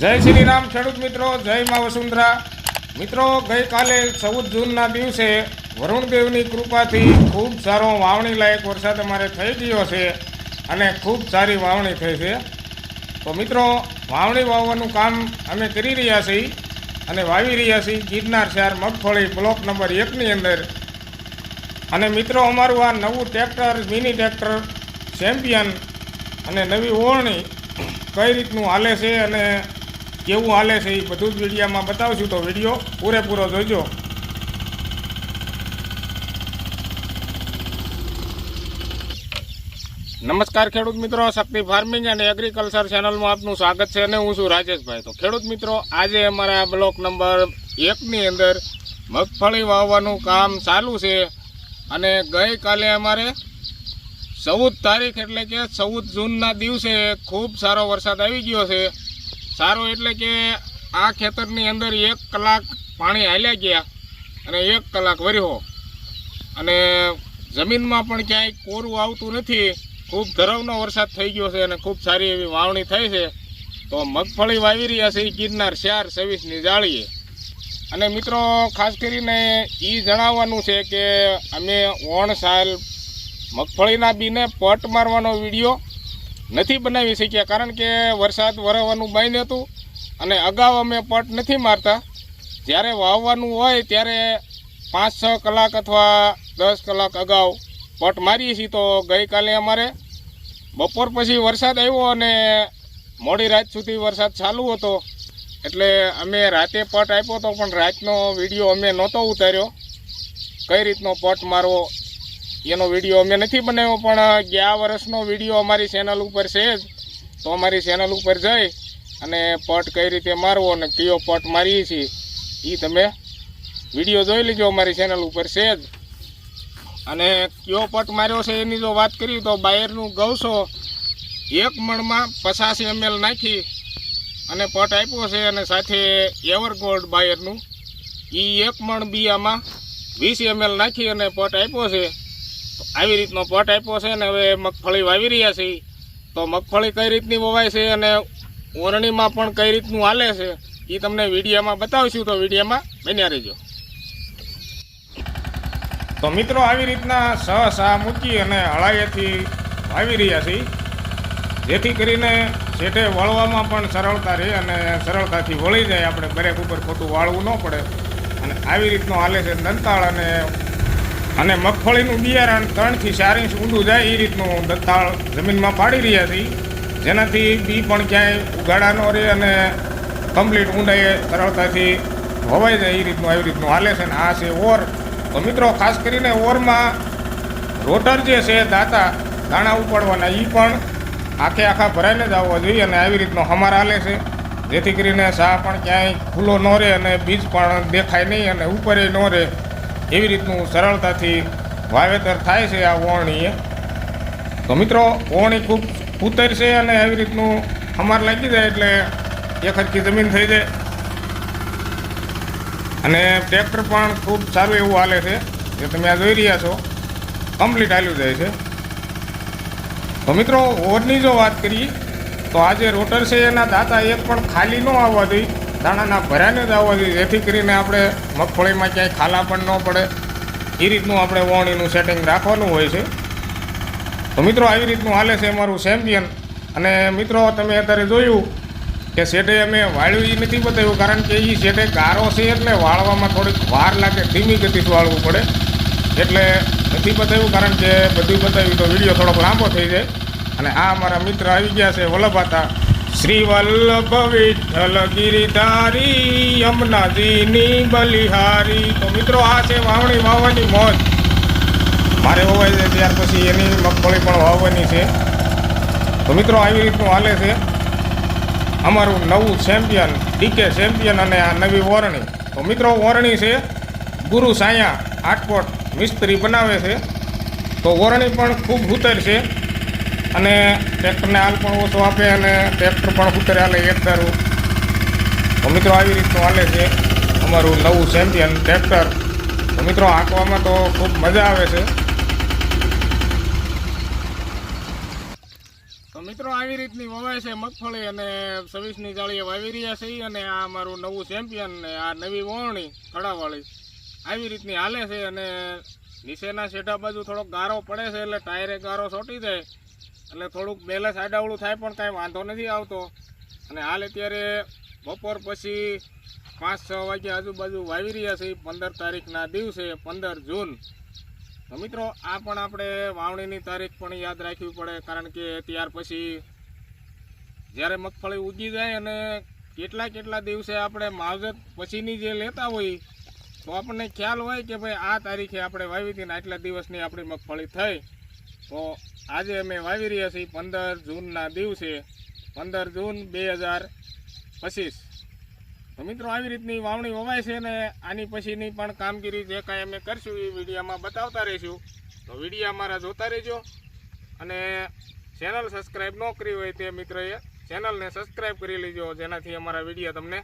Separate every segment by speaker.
Speaker 1: જય શ્રી રામ ખેડૂત મિત્રો, જય મા વસુંધરા. મિત્રો, ગઈકાલે ચૌદ જૂનના દિવસે વરુણદેવની કૃપાથી ખૂબ સારો વાવણી લાયક વરસાદ અમારે થઈ ગયો છે અને ખૂબ સારી વાવણી થઈ છે. તો મિત્રો, વાવણી વાવવાનું કામ અમે કરી રહ્યા છીએ અને વાવી રહ્યા છીએ ગિરનાર શહેર મગફળી બ્લોક નંબર એકની અંદર. અને મિત્રો, અમારું આ નવું ટ્રેક્ટર, મિની ટ્રેક્ટર, ચેમ્પિયન અને નવી ઓળણી કઈ રીતનું હાલે છે અને કેવું હાલે છે એ બધું જ વિડીયોમાં બતાવશું તો વીડિયો પૂરેપૂરો જોજો. નમસ્કાર ખેડૂત મિત્રો, શક્તિ ફાર્મિંગ અને એગ્રીકલ્ચર ચેનલમાં આપનું સ્વાગત છે અને હું છું રાજેશભાઈ. તો ખેડૂત મિત્રો, આજે અમારા બ્લોક નંબર એકની અંદર મગફળી વાવવાનું કામ ચાલુ છે અને ગઈકાલે અમારે ચૌદ તારીખ એટલે કે ચૌદ જૂનના દિવસે ખૂબ સારો વરસાદ આવી ગયો છે. સારો એટલે કે આ ખેતરની અંદર એક કલાક પાણી હાલ્યા ગયા અને એક કલાક વર્યો. અને જમીનમાં પણ ક્યાંય કોરું આવતું નથી. ખૂબ ધરવનો વરસાદ થઈ ગયો છે અને ખૂબ સારી એવી વાવણી થઈ છે. તો મગફળી વાવી રહ્યા છે એ ગિરનાર ચાર સવીસની જાળીએ. અને મિત્રો, ખાસ કરીને એ જણાવવાનું છે કે અમે ઓણ સાલ મગફળીના બીને પટ મારવાનો વીડિયો નથી બનાવી શક્યા. કારણ કે વરસાદ વરવાનું બંધ હતું અને અગાઉ અમે પટ નથી મારતા. જ્યારે વાવવાનું હોય ત્યારે પાંચ, છ કલાક અથવા દસ કલાક અગાઉ પટ મારીએ છીએ. તો ગઈકાલે અમારે બપોર પછી વરસાદ આવ્યો અને મોડી રાત સુધી વરસાદ ચાલુ હતો. એટલે અમે રાતે પટ આપ્યો તો પણ રાતનો વીડિયો અમે નહોતો ઉતાર્યો. કઈ રીતનો પટ મારવો એનો વીડિયો અમે નથી બનાવ્યો, પણ ગયા વર્ષનો વીડિયો અમારી ચેનલ ઉપર છે જ, તો અમારી ચેનલ ઉપર જઈ અને પટ કઈ રીતે મારવો અને કયો પટ મારીએ છીએ એ તમે વીડિયો જોઈ લેજો અમારી ચેનલ ઉપર છે જ. અને કયો પટ માર્યો છે એની જો વાત કરીએ તો બાયરનું ગૌસો એક મણમાં પચાસી એમએલ નાખી અને પટ આપ્યો છે અને સાથે એવરગોલ્ડ બાયરનું એ એક મણ બિયામાં વીસ એમએલ નાખી અને પટ આપ્યો છે. આવી રીતનો પટ આપ્યો છે ને હવે મગફળી વાવી રહ્યા છીએ તો મગફળી કઈ રીતની વવાય છે અને ઓરણીમાં પણ કઈ રીતનું હાલે છે એ તમને વિડીયામાં બતાવીશું, તો વિડીયામાં બન્યા રહેજો. તો મિત્રો આવી રીતના સ સા મૂકી અને હળાઈએથી વાવી રહ્યા છીએ જેથી કરીને શેઠે વળવામાં પણ સરળતા રહે અને સરળતાથી વળી જાય, આપણે દરેક ઉપર ખોટું વાળવું ન પડે. અને આવી રીતનો હાલે છે દંતાળ અને અને મગફળીનું બિયારણ ત્રણથી ચાર ઇંચ ઊંડું જાય એ રીતનું દત્તાળ જમીનમાં પાડી રહ્યા છીએ જેનાથી બી પણ ક્યાંય ઉગાડા ન રહે અને કમ્પ્લીટ ઊંડાઈએ સરળતાથી હોવાઈ જાય એ રીતનું, આવી રીતનું હાલે છે અને આ છે ઓર. તો મિત્રો, ખાસ કરીને ઓરમાં રોટર જે છે, દાતા, દાણા ઉપાડવાના એ પણ આખે આખા ભરાઈને જ આવવા જોઈએ અને આવી રીતનો હમાર હાલે છે. જેથી કરીને સા પણ ક્યાંય ખુલ્લો ન રહે અને બીજ પણ દેખાય નહીં અને ઉપરે ન રહે. એવી રીતનું સરળતાથી વાવેતર થાય છે આ ઓવણીએ તો મિત્રો ઓવણી ખૂબ ઉતર છે અને આવી રીતનું હમાર લાગી જાય એટલે એક હરખી જમીન થઈ જાય. અને ટ્રેક્ટર પણ ખૂબ સારું એવું હાલે છે, જે તમે આ જોઈ રહ્યા છો. કમ્પ્લીટ હાલ્યું જાય છે. તો મિત્રો, ઓરની જો વાત કરીએ, તો આ જે રોટર છે એના દાતા એક પણ ખાલી ન આવવા જોઈએ દાણાના ભરાને જ આવવા જોઈએ જેથી કરીને આપણે મગફળીમાં ક્યાંય ખાલા પણ ન પડે. એ રીતનું આપણે વોણીનું સેટિંગ રાખવાનું હોય છે. તો મિત્રો, આવી રીતનું હાલે છે અમારું ચેમ્પિયન અને મિત્રો, તમે અત્યારે જોયું કે શેઠે અમે વાળ્યું એ નથી બતાવ્યું, કારણ કે એ શેઠે ગારો છે એટલે વાળવામાં થોડીક વાર લાગે, ધીમી ગતિથી વાળવું પડે. એટલે નથી બતાવ્યું, કારણ કે બધું બતાવ્યું તો વીડિયો થોડોક લાંબો થઈ જાય. અને આ અમારા મિત્ર આવી ગયા છે વલ્લભાતા શ્રી વલ્લભ વિઠ્ઠલ ગિરિધારી યમુનાજીની બલિહારી. તો મિત્રો, આ છે વાવણી વાવવાની મોજ. મારે હોવાય છે ત્યાર પછી એની મગફળી પણ વાવવાની છે. તો મિત્રો, આવી રીતનું હાલે છે. અમારું નવું ચેમ્પિયન, ડીકે ચેમ્પિયન અને આ નવી વોરણી. તો મિત્રો, વોરણી છે, ગુરુ સાયા આટકોટ મિસ્ત્રી બનાવે છે. તો વોરણી પણ ખૂબ ઉતર છે અને ટ્રેક્ટરને હાલ પણ ઓછો આપે અને ટ્રેક્ટર પણ ઉતરે હાલે એક ધારું તો મિત્રો આવી રીતનું હાલે છે અમારું નવું ચેમ્પિયન ટ્રેક્ટર. તો મિત્રો હાંકવામાં તો ખૂબ મજા આવે છે. તો મિત્રો આવી રીતની વવાય છે મગફળી અને છવ્વીસની જાળીએ વાવી રહ્યા છે અને આ અમારું નવું ચેમ્પિયન ને આ નવી વોરણી થડાવાળી આવી રીતની હાલે છે અને નીચેના શેઢા બાજુ થોડોક ગારો પડે છે એટલે ટાયરે ગારો છોટી જાય. એટલે થોડુંક બેલેન્સ આડાવડું થાય પણ કાંઈ વાંધો નથી આવતો. અને હાલ અત્યારે બપોર પછી પાંચ છ વાગે આજુબાજુ વાવી રહ્યા છે પંદર તારીખના દિવસે, પંદર જૂન. તો મિત્રો, આ પણ આપણે વાવણીની તારીખ પણ યાદ રાખવી પડે, કારણ કે ત્યાર પછી જ્યારે મગફળી ઉગી જાય અને કેટલા કેટલા દિવસે આપણે માવજત પછીની જે લેતા હોય, તો આપણને ખ્યાલ હોય કે ભાઈ આ તારીખે આપણે વાવી હતી ને આટલા દિવસની આપણી મગફળી થઈ. તો આજે અમે વાવી રહ્યા છીએ પંદર જૂનના દિવસે, પંદર જૂન બે હજાર પચીસ. તો મિત્રો, આવી રીતની વાવણી વવાય છે ને આની પછીની પણ કામગીરી જે કાંઈ અમે કરશું એ વિડીયામાં બતાવતા રહીશું. તો વિડીયા અમારા જોતા રહેજો અને ચેનલ સબસ્ક્રાઈબ ન કરી હોય તે મિત્રએ ચેનલને સબસ્ક્રાઈબ કરી લેજો, જેનાથી અમારા વિડીયા તમને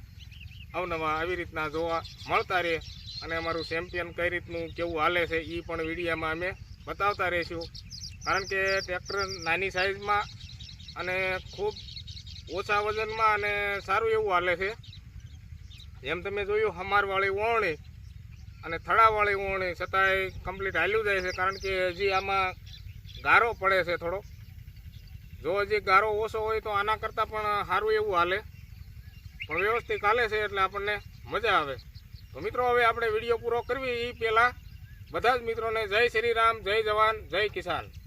Speaker 1: અવનવા આવી રીતના જોવા મળતા રહે અને અમારું ચેમ્પિયન કઈ રીતનું, કેવું હાલે છે એ પણ વિડીયામાં અમે બતાવતા રહીશું. કારણ કે ટ્રેક્ટર નાની સાઇઝમાં અને ખૂબ ઓછા વજનમાં અને સારું એવું હાલે છે. જેમ તમે જોયું, હમારવાળી વોરણી અને થડાવાળી વોરણી છતાંય કમ્પ્લીટ હાલ્યું જાય છે કારણ કે હજી આમાં ગારો પડે છે થોડો. જો હજી ગારો ઓછો હોય તો આના કરતાં પણ સારું એવું હાલે. પણ વ્યવસ્થિત હાલે છે એટલે આપણને મજા આવે. તો મિત્રો, હવે આપણે વીડિયો પૂરો કરવી એ પહેલાં. બધા જ મિત્રોને જય શ્રી રામ, જય જવાન, જય કિસાન.